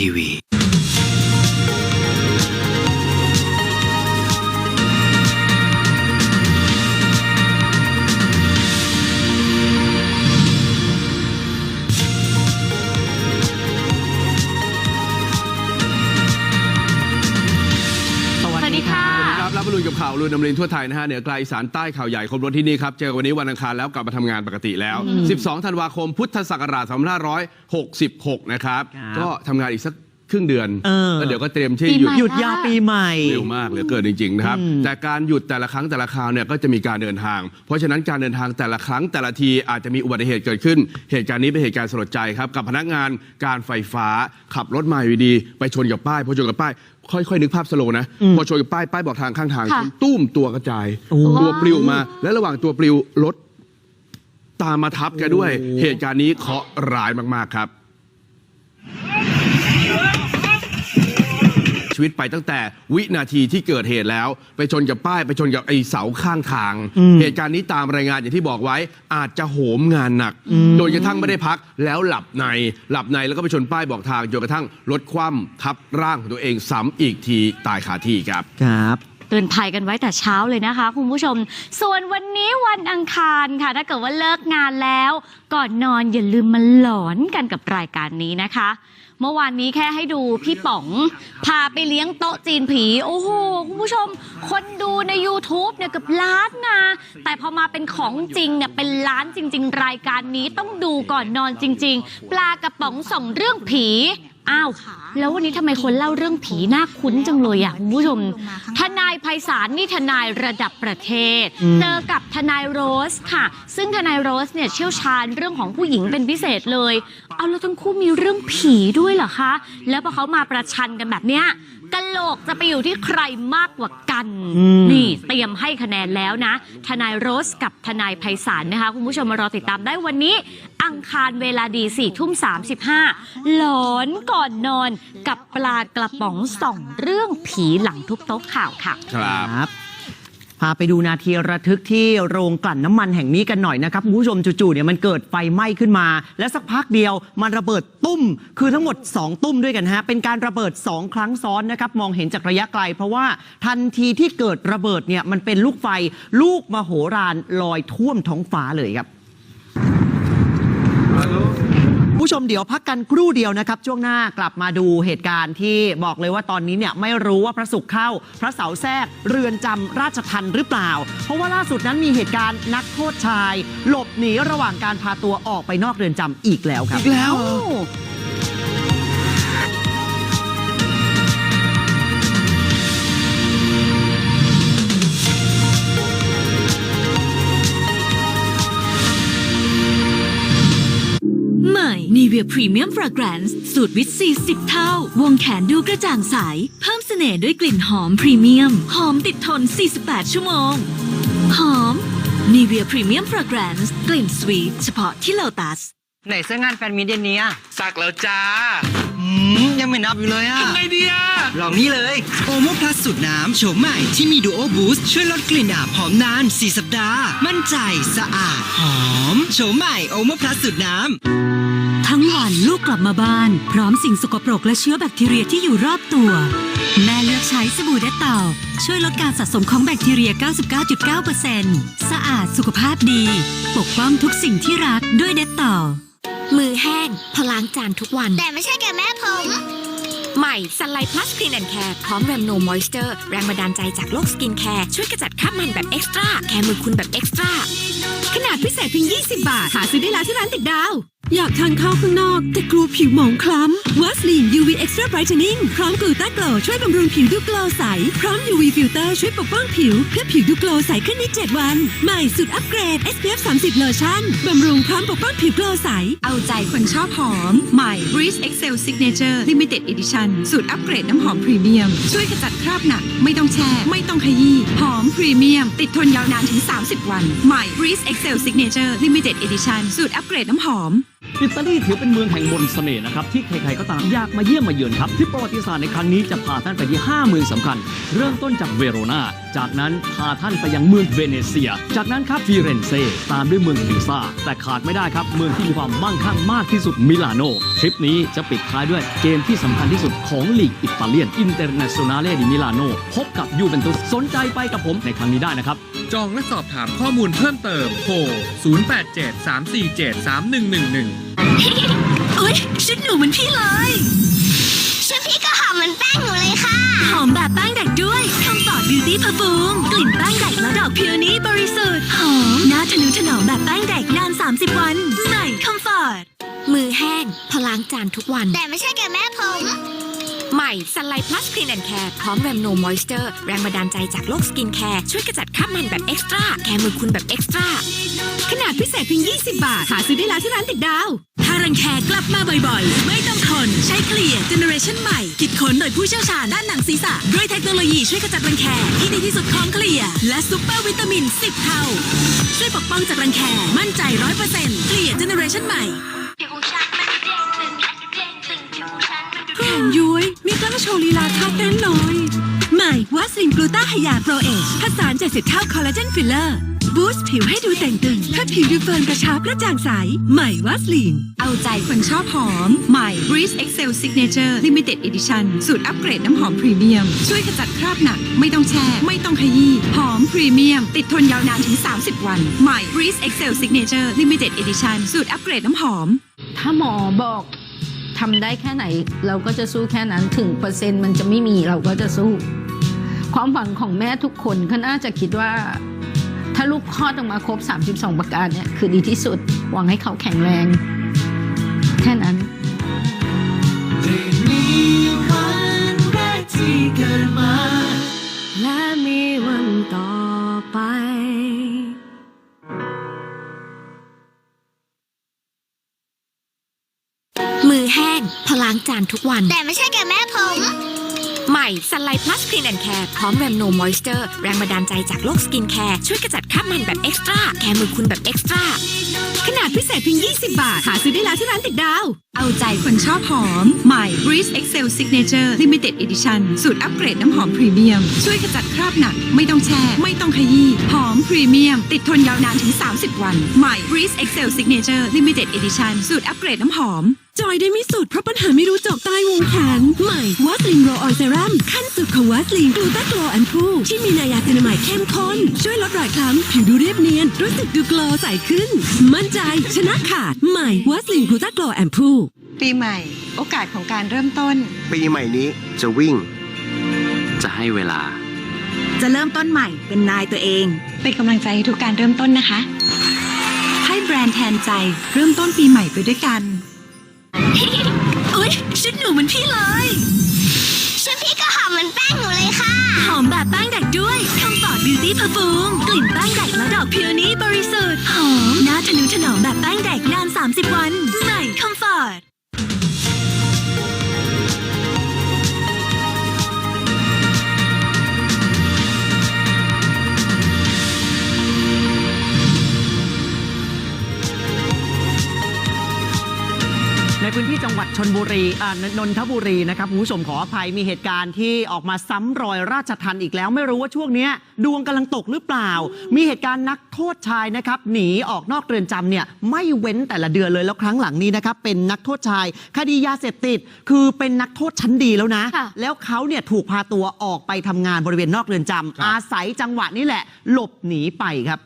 ทีวี สวัสดีครับรับรุนกับข่าวรุนดำเนินทั่วไทยนะฮะเหนือไกลอีสานใต้ข่าวใหญ่ครบรถที่นี่ครับ เจอกันวันนี้วันอังคารแล้วกลับมาทำงานปกติแล้ว 12 ธันวาคมพุทธศักราช2566 นะครับ ครับ ก็ทำงานอีกสักครึ่งเดือน เออ แล้วเดี๋ยวก็เตรียมที่ปีหยุดใหม่หยุดยาวปีใหม่ เร็วมากเหลือเกินจริงๆนะครับอืมแต่การหยุดแต่ละครั้งแต่ละคราวเนี่ยก็จะมีการเดินทาง เพราะฉะนั้นการเดินทางแต่ละครั้งแต่ละทีอาจจะมีอุบัติเหตุเกิดขึ้น เหตุการณ์นี้เป็นเหตุการณ์สลดใจครับ กับพนักงานการไฟฟ้าขับรถมาอยู่ดีๆไปชนกับป้ายพอชนกับป้าย ค่อยๆนึกภาพสโลว์นะอืมพอชนกับป้ายป้ายบอกทางข้างทางค่ะ ตุ้มตัวกระจายโอ้ตัวปลิวมา และระหว่างตัวปลิวรถตามมาทับแกด้วยโอ้เหตุการณ์นี้เคราะห์ร้ายมากๆครับ ชีวิตไปตั้งแต่วินาทีที่เกิดเหตุแล้ว ไปชนกับป้ายไปชนกับไอเสาข้างทางอืมเหตุการณ์นี้ตามรายงานอย่างที่บอกไว้ อาจจะโหมงานหนัก โดยกระทั่งไม่ได้พักแล้วหลับในหลับในแล้วก็ไปชนป้ายบอกทางจนกระทั่งรถคว่ำทับร่างของตัวเองซ้ำอีกทีตายคาที่ครับครับ เตือนภัยกันไว้แต่เช้าเลยนะคะคุณผู้ชม ส่วนวันนี้วันอังคารค่ะ ถ้าเกิดว่าเลิกงานแล้ว ก่อนนอนอย่าลืมมาหลอนกันกับรายการนี้นะคะ เมื่อวานนี้แค่ให้ดูพี่ป๋อง พาไปเลี้ยงโต๊ะจีนผี โอ้โห คุณผู้ชม คนดูใน YouTube เนี่ยเกับล้านนะ แต่พอมาเป็นของจริงเนี่ยเป็นล้านจริง ๆ รายการนี้ต้องดูก่อนนอนจริง ๆ ปลากระป๋องส่องเรื่องผี อ้าว แล้ววันนี้ทำไมคนเล่าเรื่องผีน่าคุ้นจังเลยอะคุณผู้ชม ทนายไพศาลนี่ทนายระดับประเทศอืมเจอกับทนายโรสค่ะ ซึ่งทนายโรสเนี่ยเชี่ยวชาญเรื่องของผู้หญิงเป็นพิเศษเลย เอาแล้วทั้งคู่มีเรื่องผีด้วยเหรอคะ แล้วพอเขามาประชันกันแบบเนี้ยกะโหลกจะไปอยู่ที่ใครมากกว่ากันอืมนี่เตรียมให้คะแนนแล้วนะ ทนายโรสกับทนายไพศาลนะคะ คุณผู้ชมมารอติดตามได้วันนี้ อังคารเวลาดี4ี่ทุ่ม35หลอนก่อนนอนกับปลากระป๋องส่องเรื่องผีหลังทุบโต๊ะข่าวค่ะครับครับ พาไปดูนาทีระทึกที่โรงกลั่นน้ำมันแห่งนี้กันหน่อยนะครับคุณผู้ชมจู่ๆเนี่ยมันเกิดไฟไหม้ขึ้นมา และสักพักเดียวมันระเบิดตุ้ม คือทั้งหมด 2 ตุ้มด้วยกันฮะ เป็นการระเบิด 2 ครั้งซ้อนนะครับ มองเห็นจากระยะไกล เพราะว่าทันทีที่เกิดระเบิดเนี่ยมันเป็นลูกไฟลูกมโหฬารลอยท่วมท้องฟ้าเลยครับ ผู้ชมเดี๋ยวพักกันครู่เดียวนะครับ ช่วงหน้ากลับมาดูเหตุการณ์ที่บอกเลยว่าตอนนี้เนี่ยไม่รู้ว่าพระศุกร์เข้า พระเสาร์แทรกเรือนจำราชทันหรือเปล่า เพราะว่าล่าสุดนั้นมีเหตุการณ์นักโทษชาย หลบหนีระหว่างการพาตัวออกไปนอกเรือนจำอีกแล้วครับ อีกแล้วให ม่ Nivea Premium Fragrance สูตรวิตซี10เท่า วงแขนดูกระจ่างใส เพิ่มเสน่ห์ด้วยกลิ่นหอมพรีเมียม หอมติดทน 48 ชั่วโมง หอม Nivea Premium Fragrance กลิ่นสวีทเฉพาะที่ Lotus ไหนเสื้องานแฟนมิตรเย็นนี้อะสักแล้วจ้าอืมยังไม่นับอยู่เลยอะทำไงดีอะลองนี่เลยโอโมพลัสสูตรน้ำโฉมใหม่ที่มีดูโอบูสต์ช่วยลดกลิ่นอับหอมนาน 4 สัปดาห์ มั่นใจสะอาด หอมโฉมใหม่โอโมพลัสสูตรน้ำทั้งวัน ลูกกลับมาบ้าน พร้อมสิ่งสกปรกและเชื้อแบคทีเรียที่อยู่รอบตัว แม่เลือกใช้สบู่เดตเต่า ช่วยลดการสะสมของแบคทีเรีย 99.9%สะอาดสุขภาพดี ปกป้องทุกสิ่งที่รักด้วยเดตเต่า มือแห้งพอล้างจานทุกวัน แต่ไม่ใช่แก่แม่ผม ใหม่ซันไลท์พลัสคลีนแอนด์แคร์พร้อมแรมโนมอยส์เจอร์แรงบันดาลใจจากโลกสกินแคร์ช่วยกระจัดคราบมันแบบเอ็กซ์ตร้าแคร์มือคุณแบบเอ็กซ์ตร้าข นาดพิเศษเพียง 20 บาท หาซื้อได้แล้วที่ร้านติดดาว อยากทานข้าวข้างนอก แต่กลัวผิวหมองคล้ำ วัสลีน UV Extra Brightening พร้อมกลูต้าโกลช่วยบำรุงผิวดูโกลใส พร้อม UV Filter ช่วยปกป้องผิว เพื่อผิวดูโกลใสขึ้นใน 7 วัน ใหม่สุดอัปเกรด SPF 30 โลชั่นบำรุงพร้อมปกป้องผิวโกลใส เอาใจคนชอบหอม ใหม่ Breeze Excel Signature Limited Edition สูตรอัปเกรดน้ำหอมพรีเมียม ช่วยขจัดคราบหนัก ไม่ต้องแช่ไม่ต้องขยี้หอมพรีเมียม ติดทนยาวนานถึง 30 วัน ใหม่ Breeze Excel Signature Limited Edition สูตรอัปเกรดน้ำหอม อิตาลีถือเป็นเมืองแห่งมนต์เสน่ห์นะครับที่ใครๆก็ตามอยากมาเยี่ยมมาเยือนครับที่ประวัติศาสตร์ในครั้งนี้จะพาท่านไปที่ 5 เมืองสำคัญ เริ่มต้นจากเวโรนาจากนั้นพาท่านไปยังเมืองเวเนเซีย จากนั้นครับฟิเรนเซ่ตามด้วยเมืองปิซาแต่ขาดไม่ได้ครับ เมืองที่มีความมั่งคั่งมากที่สุดมิลานโนทริปนี้จะปิดท้ายด้วยเกมที่สำคัญที่สุดของลีกอิตาเลียนอินเตอร์เนชั่นแนลดิมิลานโนพบกับยูเวนตุสสนใจไปกับผมในครั้งนี้ได้นะครับจองและสอบถามข้อมูลเพิ่มเติมโทร 087 347 3111 โอ๊ยชุดหนูเหมือนพี่เลย ชุดพี่ก็หอมเหมือนแป้งหนูเลยค่ะ หอมแบบแป้งเด็กด้วยคำฟอร์ดบิวตี้ r f ฟูมกลิ่นแป้งเด็กและดอกพิวนี้บริสุทธิ์ หอมน่าทะนุถนอมแบบแป้งเด็กนาน 30 วัน ใหม่คำฟอร์ดมือแห้งพอล้างจานทุกวัน แต่ไม่ใช่แกแม่ผม ใหม่สไลด์พลัสคลีนแอนด์แคร์พร้อมแรมโนมอยส์เจอร์แรงบันดาลใจจากโลกสกินแคร์ช่วยกระจัดคราบมันแบบเอ็กซ์ตร้าแคร์มือคุณแบบเอ็กซ์ตร้าขนาดพิเศษเพียง 20 บาท หาซื้อได้แล้วที่ร้านติดดาว รังแคกลับมาบ่อยๆ ไม่ต้องทนใช้เคลียร์เจเนอเรชันใหม่ คิดค้นโดยผู้เชี่ยวชาญด้านหนังศีรษะ ด้วยเทคโนโลยีช่วยกระจัดรังแคที่ดีที่สุดของเคลียร์และซูเปอร์วิตามิน 10 เท่า ช่วยปกป้องจากรังแคมั่นใจ100%เคลียร์เจเนอเรชันใหม่แขนย้วยมีกล้าโชว์ลีลาท่าเต้นเลยใหม่วัสลินกลูต้าไฮยาโปรเอชผสาน70เท่าคอลลาเจนฟิลเลอร์ บูสต์ผิวให้ดูแต่งตึงเพื่อผิวดูเฟิร์มกระชับและจางใส ใหม่วัสลินเอาใจคนชอบหอม ใหม่ Breeze Excel Signature Limited Edition สูตรอัปเกรดน้ำหอมพรีเมียม ช่วยขจัดคราบหนัก ไม่ต้องแช่ ไม่ต้องขยี้ หอมพรีเมียม ติดทนยาวนานถึง 30 วัน ใหม่ Breeze Excel Signature Limited Edition สูตรอัปเกรดน้ำหอม ถ้าหมอบอกทำได้แค่ไหน เราก็จะสู้แค่นั้นถึงเปอร์เซ็นต์มันจะไม่มีเราก็จะสู้ ความหวังของแม่ทุกคนก็น่าจะคิดว่า ถ้าลูกคลอดออกมาครบ 32 ประการเนี่ยคือดีที่สุด หวังให้เขาแข็งแรง แค่นั้นและมีวันต่อไปมือแห้งพอล้างจานทุกวัน แต่ไม่ใช่แกแม่ผม ใหม่สไลด์พลัสคลีนแอนด์แคร์พร้อมแรมโนมอยส์เจอร์แรงบันดาลใจจากโลกสกินแคร์ช่วยกระจัดคราบมันแบบเอ็กซ์ตร้าแคร์มือคุณแบบเอ็กซ์ตร้าขนาดพิเศษเพียง 20 บาท หาซื้อได้แล้วที่ร้านติดดาว เอาใจคนชอบหอม ใหม่ Breeze Excel Signature Limited Edition สูตรอัปเกรดน้ำหอมพรีเมียม ช่วยขจัดคราบหนัก ไม่ต้องแช่ ไม่ต้องขยี้ หอมพรีเมียม ติดทนยาวนานถึง 30 วัน ใหม่ Breeze Excel Signature Limited Edition สูตรอัปเกรดน้ำหอม จอยได้ไม่สุดเพราะปัญหาไม่รู้จบใต้วงแขน ใหม่วัสลินโรออยเซรั่มขั้นสุดของวัสลินกลูตาโกลแอนพูที่มีนายาเซนามายเข้มข้น ช่วยลดรอยคล้ำผิวดูเรียบเนียน รู้สึกดูโกลใสขึ้น มั่นใจชนะขาด ใหม่วัสลินกลูตาโกลแอนพูปีใหม่ โอกาสของการเริ่มต้น ปีใหม่นี้จะวิ่ง จะให้เวลา จะเริ่มต้นใหม่เป็นนายตัวเอง เป็นกำลังใจให้ทุกการเริ่มต้นนะคะ ให้แบรนด์แทนใจเริ่มต้นปีใหม่ไปด้วยกันโอ๊ยชุดหนูเหมือนพี่เลย ชุดพี่ก็หอมเหมือนแป้งหนูเลยค่ะ หอมแบบแป้งเด็กด้วยคำฟอร์ดบิวตี้ r f ฟูมกลิ่นแป้งเด็กและดอกพิวนี้บริสุทธิ์หอมน่าทะนุถนอมแบบแป้งเด็กนาน 30 วัน พื้นที่จังหวัดชนบุรีอ่านนทบุรีนะครับคุณผู้ชมขออภัยมีเหตุการณ์ที่ออกมาซ้ำรอยราชทันอีกแล้ว ไม่รู้ว่าช่วงเนี้ยดวงกำลังตกหรือเปล่า มีเหตุการณ์นักโทษชายนะครับหนีออกนอกเรือนจำเนี่ยไม่เว้นแต่ละเดือนเลยแล้วครั้งหลังนี้นะครับเป็นนักโทษชาย คดียาเสพติด คือเป็นนักโทษชั้นดีแล้วนะค่ะแล้วเขาเนี่ยถูกพาตัวออกไปทำงานบริเวณนอกเรือนจำครับอาศัยจังหวะนี้แหละ หลบหนีไปครับ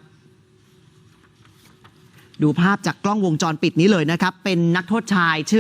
ดูภาพจากกล้องวงจรปิดนี้เลยนะครับ เป็นนักโทษชายชื่อ